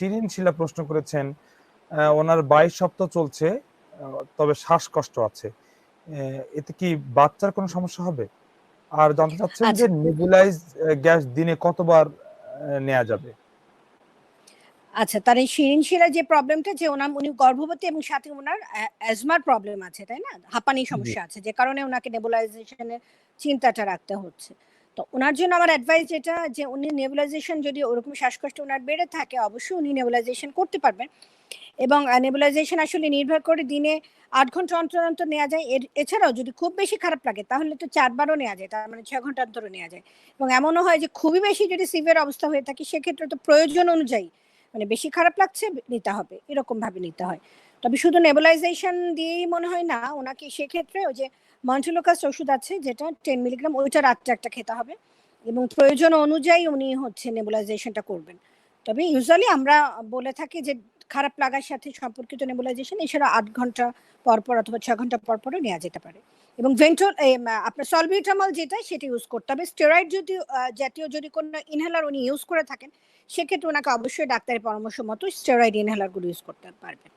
শিরিন শিলা প্রশ্ন করেছেন ওনার বাইশ সপ্তাহ চলছে তবে শ্বাসকষ্ট আছে। এতে কি বাচ্চার কোনো সমস্যা হবে? আর জানতে চাচ্ছেন যে আচ্ছা। নেবুলাইজ গ্যাস দিনে কতবার নেওয়া যাবে? আচ্ছা তার এই শিরিন শিরা যে প্রবলেমটা যে ওনার উনি গর্ভবতী এবং সাথে ওনার অ্যাজমার প্রবলেম আছে তাই না? হাঁপানি সমস্যা আছে যে কারণে ওনাকে নেবুলাইজেশনের চিন্তাটা রাখতে হচ্ছে। তো ওনার জন্য আমার অ্যাডভাইস যেটা যে উনি নেবুলাইজেশন যদি ওরকম শ্বাসকষ্ট ওনার বেড়ে থাকে, অবশ্যই উনি নেবুলাইজেশন করতে পারবেন। এবং নেবুলাইজেশন আসলে নির্ভর করে দিনে আট ঘণ্টা অন্তর অন্তর নেওয়া যায়। এর, এছাড়াও যদি খুব বেশি খারাপ লাগে, তাহলে তো চারবারও নেওয়া যায়, তার মানে ছয় ঘণ্টা অন্তরও নেওয়া যায়। এবং এমনও হয় যে খুবই বেশি যদি সিভিয়ার অবস্থা হয়ে থাকে, সেক্ষেত্রে তো প্রয়োজন অনুযায়ী মানে বেশি খারাপ লাগছে, নিতে হবে। এরকম ভাবে নিতে হয়। তবে শুধু নেবুলাইজেশন দিয়েই মনে হয় না, ওনাকে সেক্ষেত্রে ওই যে মন্টুলোকাস ওষুধ আছে, যেটা টেন মিলিগ্রাম ওইটা রাত্রে একটা খেতে হবে। এবং প্রয়োজন অনুযায়ী উনি হচ্ছে নেবুলাইজেশনটা করবেন। তবে ইউজুয়ালি আমরা বলে থাকি যে খারাপ লাগার সাথে সম্পর্কিত নেবুলাইজেশন, এছাড়া আট ঘণ্টা পরপর পর অথবা ছ ঘণ্টা পরপরও নেওয়া যেতে পারে। এবং ভেন্টল আপনার সলবিউটামল যেটা, সেটি ইউজ করতে হবে। স্টেরয়েড যদি জাতীয় যদি কোনো ইনহেলার উনি ইউজ করে থাকেন, সেক্ষেত্রে ওনাকে অবশ্যই ডাক্তারের পরামর্শ মতো স্টেরয়েড ইনহেলারগুলো ইউজ করতে পারবেন।